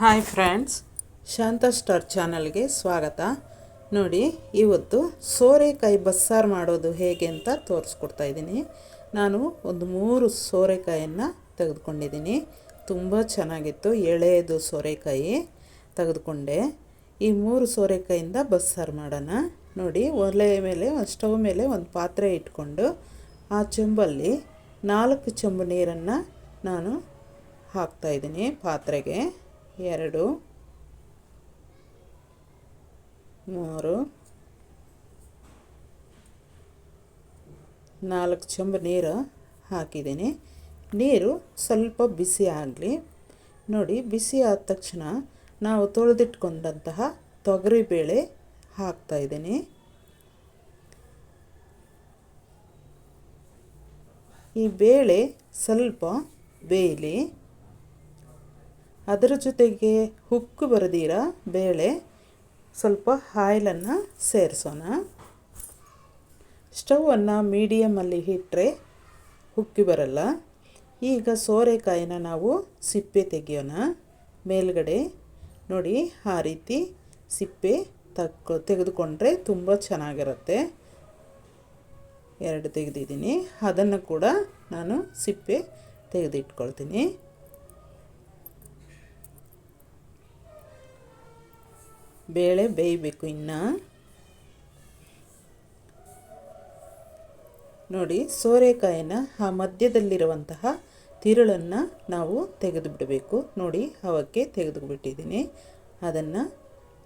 Hi friends ಶಾಂತ star ಚಾನಲ್ಗೆ ಸ್ವಾಗತ. ನೋಡಿ, ಇವತ್ತು ಸೋರೆಕಾಯಿ ಬಸ್ಸಾರು ಮಾಡೋದು ಹೇಗೆ ಅಂತ ತೋರಿಸ್ಕೊಡ್ತಾ ಇದ್ದೀನಿ. ನಾನು ಒಂದು ಮೂರು ಸೋರೆಕಾಯಿಯನ್ನು ತೆಗೆದುಕೊಂಡಿದ್ದೀನಿ. ತುಂಬ ಚೆನ್ನಾಗಿತ್ತು ಎಳೆಯದು ಸೋರೆಕಾಯಿ ತೆಗೆದುಕೊಂಡೆ. ಈ ಮೂರು ಸೋರೆಕಾಯಿಂದ ಬಸ್ಸಾರು ಮಾಡೋಣ. ನೋಡಿ, ಒಲೆ ಮೇಲೆ, ಸ್ಟವ್ ಮೇಲೆ ಒಂದು ಪಾತ್ರೆ ಇಟ್ಕೊಂಡು ಆ ಚೆಂಬಲ್ಲಿ ನಾಲ್ಕು ಚೆಂಬು ನೀರನ್ನು ನಾನು ಹಾಕ್ತಾಯಿದ್ದೀನಿ ಪಾತ್ರೆಗೆ. ಎರಡು, ಮೂರು, ನಾಲ್ಕು ಚಂಬ ನೀರು ಹಾಕಿದ್ದೀನಿ. ನೀರು ಸ್ವಲ್ಪ ಬಿಸಿ ಆಗಲಿ. ನೋಡಿ, ಬಿಸಿ ಆದ ತಕ್ಷಣ ನಾವು ತೊಳೆದಿಟ್ಕೊಂಡಂತಹ ತೊಗರಿಬೇಳೆ ಹಾಕ್ತಾಯಿದ್ದೀನಿ ಈ ಬೇಳೆ ಸ್ವಲ್ಪ ಬೇಯಲಿ. ಅದರ ಜೊತೆಗೆ ಹುಕ್ಕು ಬರದಿರ? ಬೇಳೆ. ಸ್ವಲ್ಪ ಆಯಿಲನ್ನು ಸೇರಿಸೋಣ. ಸ್ಟವನ್ನು ಮೀಡಿಯಮಲ್ಲಿ ಇಟ್ಟರೆ ಹುಕ್ಕಿ ಬರಲ್ಲ. ಈಗ ಸೋರೆಕಾಯಿನ ನಾವು ಸಿಪ್ಪೆ ತೆಗೆಯೋಣ. ಮೇಲ್ಗಡೆ ನೋಡಿ, ಆ ರೀತಿ ಸಿಪ್ಪೆ ತಕ್ಕೊ, ತೆಗೆದುಕೊಂಡ್ರೆ ತುಂಬ ಚೆನ್ನಾಗಿರುತ್ತೆ. ಎರಡು ತೆಗೆದಿದ್ದೀನಿ. ಅದನ್ನು ಕೂಡ ನಾನು ಸಿಪ್ಪೆ ತೆಗೆದಿಟ್ಕೊಳ್ತೀನಿ. ಬೇಳೆ ಬೇಯಬೇಕು ಇನ್ನು. ನೋಡಿ, ಸೋರೆಕಾಯಿನ ಆ ಮಧ್ಯದಲ್ಲಿರುವಂತಹ ತಿರುಳನ್ನು ನಾವು ತೆಗೆದು ಬಿಡಬೇಕು ನೋಡಿ, ಅವಕ್ಕೆ ತೆಗೆದುಬಿಟ್ಟಿದ್ದೀನಿ. ಅದನ್ನು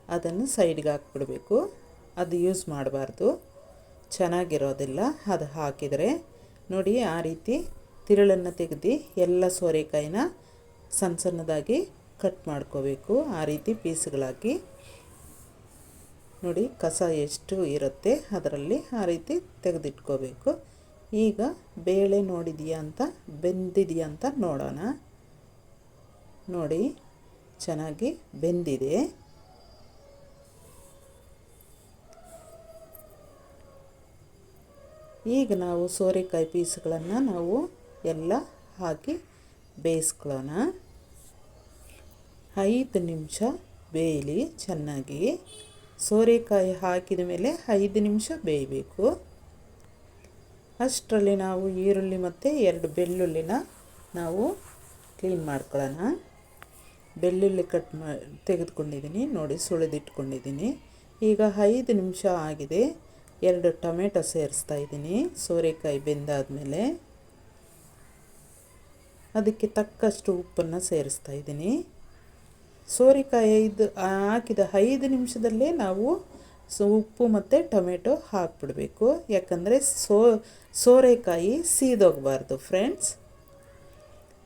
ಅದನ್ನು ಸೈಡ್ಗೆ ಹಾಕ್ಬಿಡಬೇಕು. ಅದು ಯೂಸ್ ಮಾಡಬಾರ್ದು. ಚೆನ್ನಾಗಿರೋದಿಲ್ಲ, ಅದು ಹಾಕಿದರೆ. ನೋಡಿ, ಆ ರೀತಿ ತಿರುಳನ್ನು ತೆಗೆದು ಎಲ್ಲ ಸೋರೆಕಾಯಿನ ಸಣ್ಣ ಸಣ್ಣದಾಗಿ ಕಟ್ ಮಾಡ್ಕೋಬೇಕು. ಆ ರೀತಿ ಪೀಸ್ಗಳಾಗಿ ನೋಡಿ ಕಸ ಎಷ್ಟು ಇರುತ್ತೆ ಅದರಲ್ಲಿ ಆ ರೀತಿ ತೆಗೆದಿಟ್ಕೋಬೇಕು. ಈಗ ಬೇಳೆ ನೋಡಿದೆಯಾ ಅಂತ, ಬೆಂದಿದೆಯಾ ಅಂತ ನೋಡೋಣ. ನೋಡಿ, ಚೆನ್ನಾಗಿ ಬೆಂದಿದೆ. ಈಗ ನಾವು ಸೋರೆಕಾಯಿ ಪೀಸ್ಗಳನ್ನು ನಾವು ಎಲ್ಲ ಹಾಕಿ ಬೇಯಿಸ್ಕೊಳ್ಳೋಣ. ಐದು ನಿಮಿಷ ಬೇಯಲಿ ಚೆನ್ನಾಗಿ. ಸೋರೆಕಾಯಿ ಹಾಕಿದ ಮೇಲೆ ಐದು ನಿಮಿಷ ಬೇಯಬೇಕು. ಅಷ್ಟರಲ್ಲಿ ನಾವು ಈರುಳ್ಳಿ ಮತ್ತು ಎರಡು ಬೆಳ್ಳುಳ್ಳಿನ ನಾವು ಕ್ಲೀನ್ ಮಾಡ್ಕೊಳ್ಳೋಣ. ಬೆಳ್ಳುಳ್ಳಿ ಕಟ್ ಮಾ, ತೆಗೆದುಕೊಂಡಿದ್ದೀನಿ. ನೋಡಿ ಸುಳಿದಿಟ್ಕೊಂಡಿದ್ದೀನಿ ಈಗ ಐದು ನಿಮಿಷ ಆಗಿದೆ. ಎರಡು ಟೊಮೆಟೊ ಸೇರಿಸ್ತಾ ಇದ್ದೀನಿ. ಸೋರೆಕಾಯಿ ಬೆಂದಾದಮೇಲೆ ಅದಕ್ಕೆ ತಕ್ಕಷ್ಟು ಉಪ್ಪನ್ನು ಸೇರಿಸ್ತಾ ಇದ್ದೀನಿ. ಸೋರೆಕಾಯಿ ಐದು ಹಾಕಿದ ಐದು ನಿಮಿಷದಲ್ಲೇ ನಾವು ಉಪ್ಪು ಮತ್ತು ಟೊಮೆಟೊ ಹಾಕ್ಬಿಡಬೇಕು. ಯಾಕಂದರೆ ಸೋ ಸೋರೆಕಾಯಿ ಸೀದೋಗಬಾರ್ದು ಫ್ರೆಂಡ್ಸ್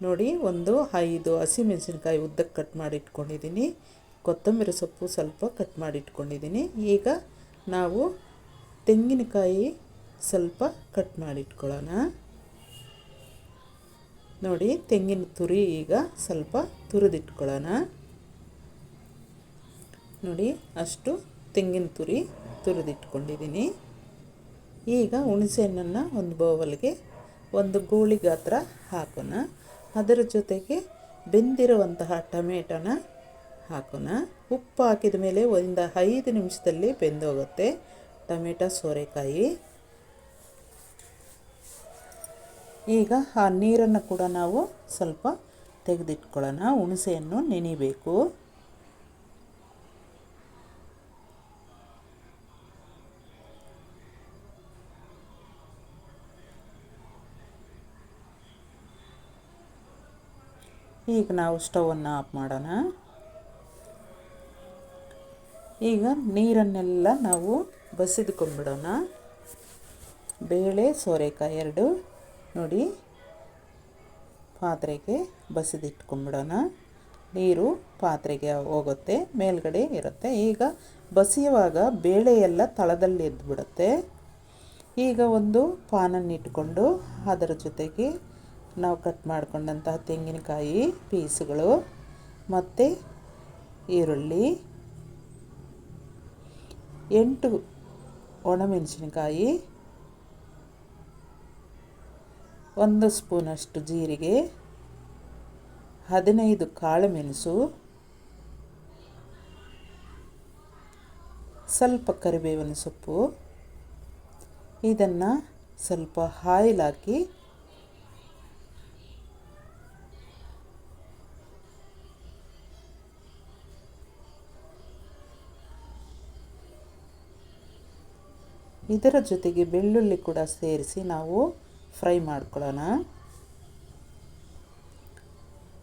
ನೋಡಿ, ಒಂದು ಐದು ಹಸಿಮೆಣಸಿನ್ಕಾಯಿ ಉದ್ದಕ್ಕೆ ಕಟ್ ಮಾಡಿ ಇಟ್ಕೊಂಡಿದ್ದೀನಿ ಕೊತ್ತಂಬರಿ ಸೊಪ್ಪು ಸ್ವಲ್ಪ ಕಟ್ ಮಾಡಿ ಇಟ್ಕೊಂಡಿದ್ದೀನಿ ಈಗ ನಾವು ತೆಂಗಿನಕಾಯಿ ಸ್ವಲ್ಪ ಕಟ್ ಮಾಡಿ ಇಟ್ಕೊಳ್ಳೋಣ ನೋಡಿ, ತೆಂಗಿನ ತುರಿ ಈಗ ಸ್ವಲ್ಪ ತುರಿದಿಟ್ಕೊಳ್ಳೋಣ. ನೋಡಿ, ಅಷ್ಟು ತೆಂಗಿನ ತುರಿ ತುರಿದಿಟ್ಕೊಂಡಿದ್ದೀನಿ. ಈಗ ಹುಣಸೆಹಣ್ಣನ್ನು ಒಂದು ಬೌವಲ್ಗೆ ಒಂದು ಗೋಳಿ ಗಾತ್ರ ಹಾಕೋಣ. ಅದರ ಜೊತೆಗೆ ಬೆಂದಿರುವಂತಹ ಟೊಮೆಟೊನ ಹಾಕೋಣ. ಉಪ್ಪು ಹಾಕಿದ ಮೇಲೆ ಒಂದು ಐದು ನಿಮಿಷದಲ್ಲಿ ಬೆಂದೋಗುತ್ತೆ ಟೊಮೆಟೊ ಸೋರೆಕಾಯಿ. ಈಗ ಆ ನೀರನ್ನು ಕೂಡ ನಾವು ಸ್ವಲ್ಪ ತೆಗೆದಿಟ್ಕೊಳ್ಳೋಣ. ಹುಣಸೆಯನ್ನು ನೆನಿಬೇಕು. ಈಗ ನಾವು ಸ್ಟೌವನ್ನು ಆಫ್ ಮಾಡೋಣ. ಈಗ ನೀರನ್ನೆಲ್ಲ ನಾವು ಬಸಿದ್ಕೊಂಡ್ಬಿಡೋಣ. ಬೇಳೆ, ಸೋರೆಕಾಯಿ ಎರಡು ನೋಡಿ. ಪಾತ್ರೆಗೆ ಬಸಿದಿಟ್ಕೊಂಡ್ಬಿಡೋಣ. ನೀರು ಪಾತ್ರೆಗೆ ಹೋಗುತ್ತೆ, ಮೇಲ್ಗಡೆ ಇರುತ್ತೆ. ಈಗ ಬಸಿಯುವಾಗ ಬೇಳೆ ಎಲ್ಲ ತಳದಲ್ಲಿ ಎದ್ದುಬಿಡುತ್ತೆ ಈಗ ಒಂದು ಪಾನನ್ನು ಇಟ್ಕೊಂಡು ಅದರ ಜೊತೆಗೆ ನಾವು ಕಟ್ ಮಾಡಿಕೊಂಡಂತಹ ತೆಂಗಿನಕಾಯಿ ಪೀಸ್ಗಳು, ಮತ್ತು ಈರುಳ್ಳಿ, ಎಂಟು ಒಣಮೆಣಸಿನಕಾಯಿ, ಒಂದು ಸ್ಪೂನಷ್ಟು ಜೀರಿಗೆ, ಹದಿನೈದು ಕಾಳುಮೆಣಸು, ಸ್ವಲ್ಪ ಕರಿಬೇವಿನ ಸೊಪ್ಪು, ಇದನ್ನು ಸ್ವಲ್ಪ ಹಾಯಿಲಾಕಿ ಇದರ ಜೊತೆಗೆ ಬೆಳ್ಳುಳ್ಳಿ ಕೂಡ ಸೇರಿಸಿ ನಾವು ಫ್ರೈ ಮಾಡ್ಕೊಳ್ಳೋಣ.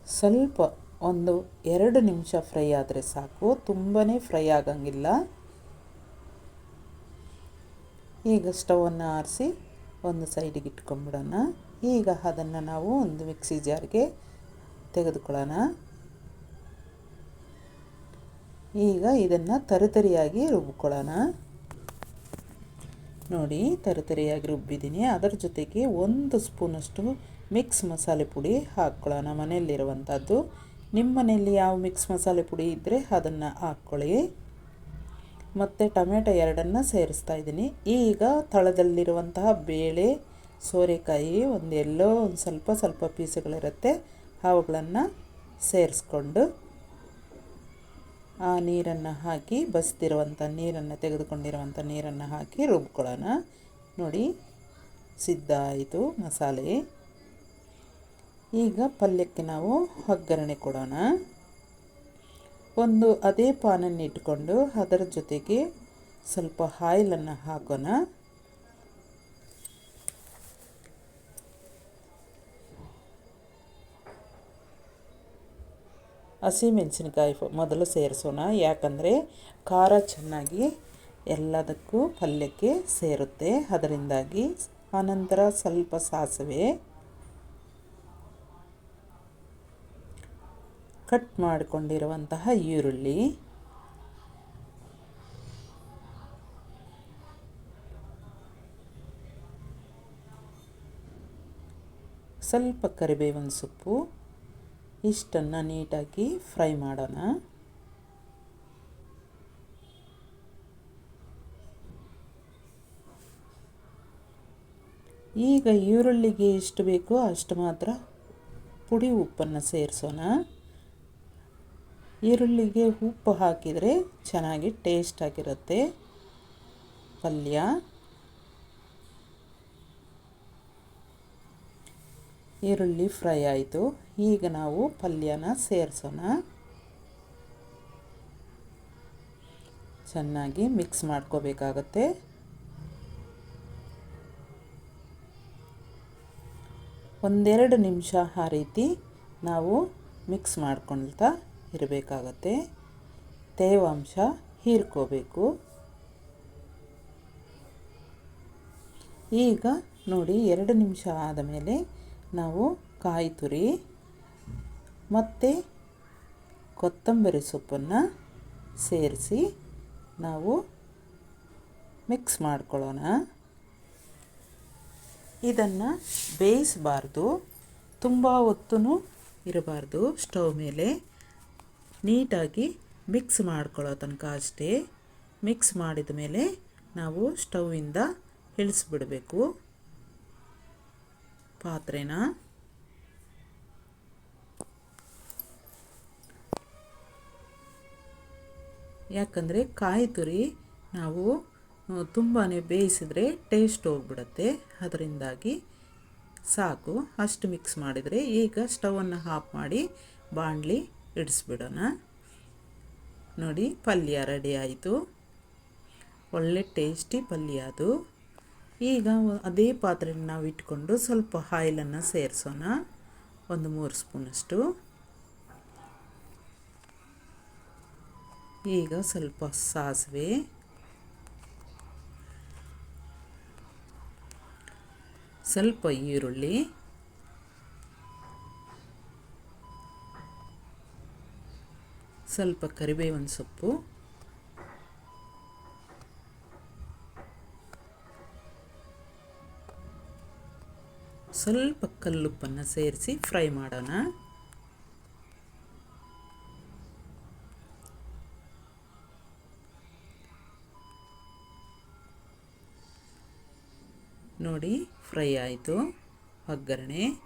ಸ್ವಲ್ಪ ಒಂದು ಎರಡು ನಿಮಿಷ ಫ್ರೈ ಆದರೆ ಸಾಕು. ತುಂಬಾ ಫ್ರೈ ಆಗಂಗಿಲ್ಲ. ಈಗ ಸ್ಟವನ್ನು ಆರಿಸಿ ಒಂದು ಸೈಡಿಗೆ ಇಟ್ಕೊಂಬಿಡೋಣ. ಈಗ ಅದನ್ನು ನಾವು ಒಂದು ಮಿಕ್ಸಿ ಜಾರ್ಗೆ ತೆಗೆದುಕೊಳ್ಳೋಣ. ಈಗ ಇದನ್ನು ತರಿತರಿಯಾಗಿ ರುಬ್ಕೊಳ್ಳೋಣ. ನೋಡಿ, ತರತರಿಯಾಗಿ ರುಬ್ಬಿದ್ದೀನಿ. ಅದರ ಜೊತೆಗೆ ಒಂದು ಸ್ಪೂನಷ್ಟು ಮಿಕ್ಸ್ ಮಸಾಲೆ ಪುಡಿ ಹಾಕ್ಕೊಳ್ಳೋಣ ಮನೆಯಲ್ಲಿರುವಂಥದ್ದು, ನಿಮ್ಮ ಮನೆಯಲ್ಲಿ ಯಾವ ಮಿಕ್ಸ್ ಮಸಾಲೆ ಪುಡಿ ಇದ್ದರೆ ಅದನ್ನು ಹಾಕ್ಕೊಳ್ಳಿ ಮತ್ತು ಟೊಮೆಟೊ ಎರಡನ್ನು ಸೇರಿಸ್ತಾ ಇದ್ದೀನಿ. ಈಗ ತಳದಲ್ಲಿರುವಂತಹ ಬೇಳೆ, ಸೋರೆಕಾಯಿ ಒಂದು ಎಲ್ಲೋ ಒಂದು ಸ್ವಲ್ಪ ಸ್ವಲ್ಪ ಪೀಸುಗಳಿರುತ್ತೆ. ಅವುಗಳನ್ನು ಸೇರಿಸ್ಕೊಂಡು ಆ ನೀರನ್ನು ಹಾಕಿ ಬಸ್ತಿರುವಂಥ ನೀರನ್ನು ತೆಗೆದುಕೊಂಡಿರುವಂಥ ನೀರನ್ನು ಹಾಕಿ ರುಬ್ಕೊಳ್ಳೋಣ. ನೋಡಿ, ಸಿದ್ಧ ಆಯಿತು ಮಸಾಲೆ. ಈಗ ಪಲ್ಯಕ್ಕೆ ನಾವು ಒಗ್ಗರಣೆ ಕೊಡೋಣ. ಒಂದು ಅದೇ ಪಾನನ್ನು ಇಟ್ಕೊಂಡು ಅದರ ಜೊತೆಗೆ ಸ್ವಲ್ಪ ಆಯಿಲನ್ನು ಹಾಕೋಣ. ಹಸಿಮೆಣಸಿನ್ಕಾಯಿ ಮೊದಲು ಸೇರಿಸೋಣ. ಯಾಕಂದರೆ ಖಾರ ಚೆನ್ನಾಗಿ ಎಲ್ಲದಕ್ಕೂ ಪಲ್ಯಕ್ಕೆ ಸೇರುತ್ತೆ. ಅದರಿಂದಾಗಿ ಆನಂತರ ಸ್ವಲ್ಪ ಸಾಸಿವೆ ಕಟ್ ಮಾಡಿಕೊಂಡಿರುವಂತಹ ಈರುಳ್ಳಿ. ಸ್ವಲ್ಪ ಕರಿಬೇವಿನ ಸೊಪ್ಪು. ಇಷ್ಟನ್ನು ನೀಟಾಗಿ ಫ್ರೈ ಮಾಡೋಣ. ಈಗ ಈರುಳ್ಳಿಗೆ ಎಷ್ಟು ಬೇಕೋ ಅಷ್ಟು ಮಾತ್ರ ಪುಡಿ ಉಪ್ಪನ್ನು ಸೇರಿಸೋಣ. ಈರುಳ್ಳಿಗೆ ಉಪ್ಪು ಹಾಕಿದರೆ ಚೆನ್ನಾಗಿ ಟೇಸ್ಟ್ ಆಗಿರುತ್ತೆ. ಪಲ್ಯ. ಈರುಳ್ಳಿ ಫ್ರೈ ಆಯಿತು. ಈಗ ನಾವು ಪಲ್ಯನ ಸೇರಿಸೋಣ. ಚೆನ್ನಾಗಿ ಮಿಕ್ಸ್ ಮಾಡ್ಕೋಬೇಕಾಗತ್ತೆ. ಒಂದೆರಡು ನಿಮಿಷ ಆ ರೀತಿ ನಾವು ಮಿಕ್ಸ್ ಮಾಡ್ಕೊಳ್ತಾ ಇರಬೇಕಾಗತ್ತೆ. ತೇವಾಂಶ ಹೀರ್ಕೋಬೇಕು. ಈಗ ನೋಡಿ ಎರಡು ನಿಮಿಷ ಆದಮೇಲೆ ನಾವು ಕಾಯಿ ತುರಿ ಮತ್ತು ಕೊತ್ತಂಬರಿ ಸೊಪ್ಪನ್ನು ಸೇರಿಸಿ ನಾವು ಮಿಕ್ಸ್ ಮಾಡ್ಕೊಳ್ಳೋಣ. ಇದನ್ನು ಬೇಯಿಸಬಾರ್ದು, ತುಂಬ ಹೊತ್ತು ಇರಬಾರ್ದು. ಸ್ಟವ್ ಮೇಲೆ ನೀಟಾಗಿ ಮಿಕ್ಸ್ ಮಾಡ್ಕೊಳ್ಳೋ ತನಕ ಅಷ್ಟೇ. ಮಿಕ್ಸ್ ಮಾಡಿದ ಮೇಲೆ ನಾವು ಸ್ಟವ್ವಿಂದ ಇಳಿಸ್ಬಿಡಬೇಕು. ಪಾತ್ರೆನ. ಯಾಕಂದರೆ ಕಾಯಿ ತುರಿ ನಾವು ತುಂಬಾ ಬೇಯಿಸಿದರೆ ಟೇಸ್ಟ್ ಹೋಗ್ಬಿಡುತ್ತೆ. ಅದರಿಂದಾಗಿ ಸಾಕು. ಅಷ್ಟು ಮಿಕ್ಸ್ ಮಾಡಿದರೆ ಈಗ ಸ್ಟವನ್ನು ಆಫ್ ಮಾಡಿ ಬಾಣಲಿ ಇಡಿಸ್ಬಿಡೋಣ. ನೋಡಿ ಪಲ್ಯ ರೆಡಿ ಆಯಿತು. ಒಳ್ಳೆ ಟೇಸ್ಟಿ ಪಲ್ಯ ಅದು. ಈಗ ಅದೇ ಪಾತ್ರೆನ ನಾವು ಇಟ್ಕೊಂಡು ಸ್ವಲ್ಪ ಆಯಿಲನ್ನು ಸೇರಿಸೋಣ. ಒಂದು ಮೂರು ಸ್ಪೂನಷ್ಟು. ಈಗ ಸ್ವಲ್ಪ ಸಾಸಿವೆ. ಸ್ವಲ್ಪ ಈರುಳ್ಳಿ. ಸ್ವಲ್ಪ ಕರಿಬೇವಿನ ಸೊಪ್ಪು. ಸ್ವಲ್ಪ ಕಲ್ಲುಪ್ಪನ್ನು ಸೇರಿಸಿ ಫ್ರೈ ಮಾಡೋಣ. ನೋಡಿ, ಫ್ರೈ ಆಯಿತು. ಒಗ್ಗರಣೆ.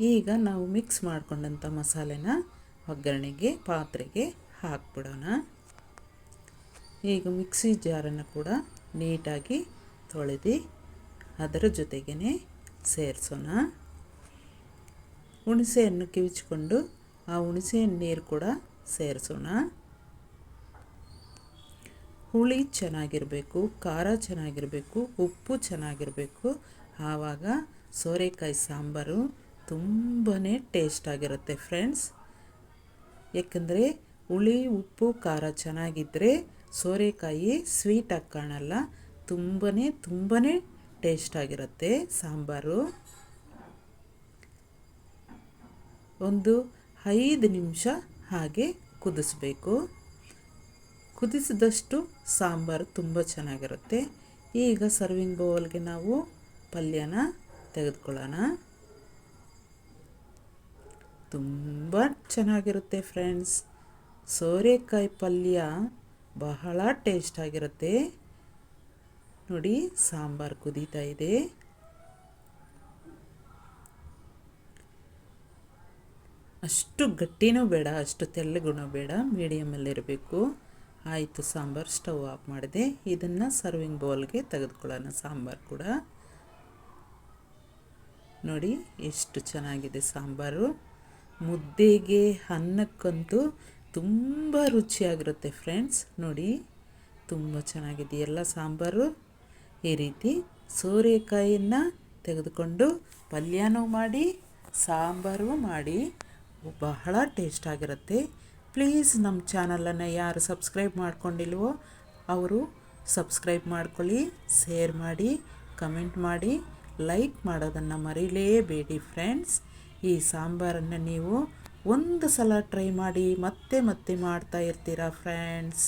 ಈಗ ನಾವು ಮಿಕ್ಸ್ ಮಾಡಿಕೊಂಡಂಥ ಮಸಾಲೆನ ಒಗ್ಗರಣೆಗೆ, ಪಾತ್ರೆಗೆ ಹಾಕ್ಬಿಡೋಣ. ಈಗ ಮಿಕ್ಸಿ ಜಾರನ್ನು ಕೂಡ ನೀಟಾಗಿ ತೊಳೆದು ಅದರ ಜೊತೆಗೇ ಸೇರಿಸೋಣ. ಹುಣಸೆಹಣ್ಣು ಕಿವಿಚ್ಕೊಂಡು ಆ ಹುಣಸೆಹಣ್ಣು ನೀರು ಕೂಡ ಸೇರಿಸೋಣ. ಹುಳಿ ಚೆನ್ನಾಗಿರಬೇಕು, ಖಾರ ಚೆನ್ನಾಗಿರಬೇಕು, ಉಪ್ಪು ಚೆನ್ನಾಗಿರಬೇಕು. ಆವಾಗ ಸೋರೆಕಾಯಿ ಸಾಂಬಾರು ತುಂಬಾ ಟೇಸ್ಟಾಗಿರುತ್ತೆ ಫ್ರೆಂಡ್ಸ್. ಯಾಕಂದರೆ ಹುಳಿ, ಉಪ್ಪು, ಖಾರ ಚೆನ್ನಾಗಿದ್ದರೆ ಸೋರೆಕಾಯಿ ಸ್ವೀಟಾಗಿ ಕಾಣಲ್ಲ. ತುಂಬಾ ತುಂಬಾ ಟೇಸ್ಟಾಗಿರುತ್ತೆ ಸಾಂಬಾರು. ಒಂದು ಐದು ನಿಮಿಷ ಹಾಗೆ ಕುದಿಸ್ಬೇಕು. ಕುದಿಸಿದಷ್ಟು ಸಾಂಬಾರು ತುಂಬ ಚೆನ್ನಾಗಿರುತ್ತೆ. ಈಗ ಸರ್ವಿಂಗ್ ಬೌಲ್ಗೆ ನಾವು ಪಲ್ಯನ ತೆಗೆದುಕೊಳ್ಳೋಣ. ತುಂಬ ಚೆನ್ನಾಗಿರುತ್ತೆ ಫ್ರೆಂಡ್ಸ್ ಸೋರೆಕಾಯಿ ಪಲ್ಯ ಬಹಳ ಟೇಸ್ಟಾಗಿರುತ್ತೆ ನೋಡಿ, ಸಾಂಬಾರು ಕುದೀತಾ ಇದೆ. ಅಷ್ಟು ಗಟ್ಟಿನೂ ಬೇಡ, ಅಷ್ಟು ತೆಳ್ಳಗುಣೂ ಬೇಡ ಮೀಡಿಯಮಲ್ಲಿರಬೇಕು ಆಯಿತು, ಸಾಂಬಾರು ಸ್ಟವ್ ಆಫ್ ಮಾಡಿದೆ. ಇದನ್ನು ಸರ್ವಿಂಗ್ ಬೌಲ್ಗೆ ತೆಗೆದುಕೊಳ್ಳೋಣ, ಸಾಂಬಾರು ಕೂಡ. ನೋಡಿ, ಎಷ್ಟು ಚೆನ್ನಾಗಿದೆ ಸಾಂಬಾರು. ಮುದ್ದೆಗೆ ಅನ್ನಕ್ಕಂತೂ ತುಂಬ ರುಚಿಯಾಗಿರುತ್ತೆ ಫ್ರೆಂಡ್ಸ್ ನೋಡಿ, ತುಂಬ ಚೆನ್ನಾಗಿದೆ, ಎಲ್ಲ ಸಾಂಬಾರು. ಈ ರೀತಿ ಸೋರೆಕಾಯಿಯನ್ನು ತೆಗೆದುಕೊಂಡು ಪಲ್ಯನೂ ಮಾಡಿ, ಸಾಂಬಾರು ಮಾಡಿ, ಬಹಳ ಟೇಸ್ಟಾಗಿರುತ್ತೆ ಪ್ಲೀಸ್ ನಮ್ಮ ಚಾನಲನ್ನು ಯಾರು ಸಬ್ಸ್ಕ್ರೈಬ್ ಮಾಡ್ಕೊಂಡಿಲ್ವೋ ಅವರು ಸಬ್ಸ್ಕ್ರೈಬ್ ಮಾಡ್ಕೊಳ್ಳಿ, ಶೇರ್ ಮಾಡಿ, ಕಮೆಂಟ್ ಮಾಡಿ, ಲೈಕ್ ಮಾಡೋದನ್ನು ಮರೀಲೇಬೇಡಿ ಫ್ರೆಂಡ್ಸ್. ಈ ಸಾಂಬಾರನ್ನು ನೀವು ಒಂದು ಸಲ ಟ್ರೈ ಮಾಡಿ ಮತ್ತೆ ಮತ್ತೆ ಮಾಡ್ತಾ ಇರ್ತೀರಾ ಫ್ರೆಂಡ್ಸ್?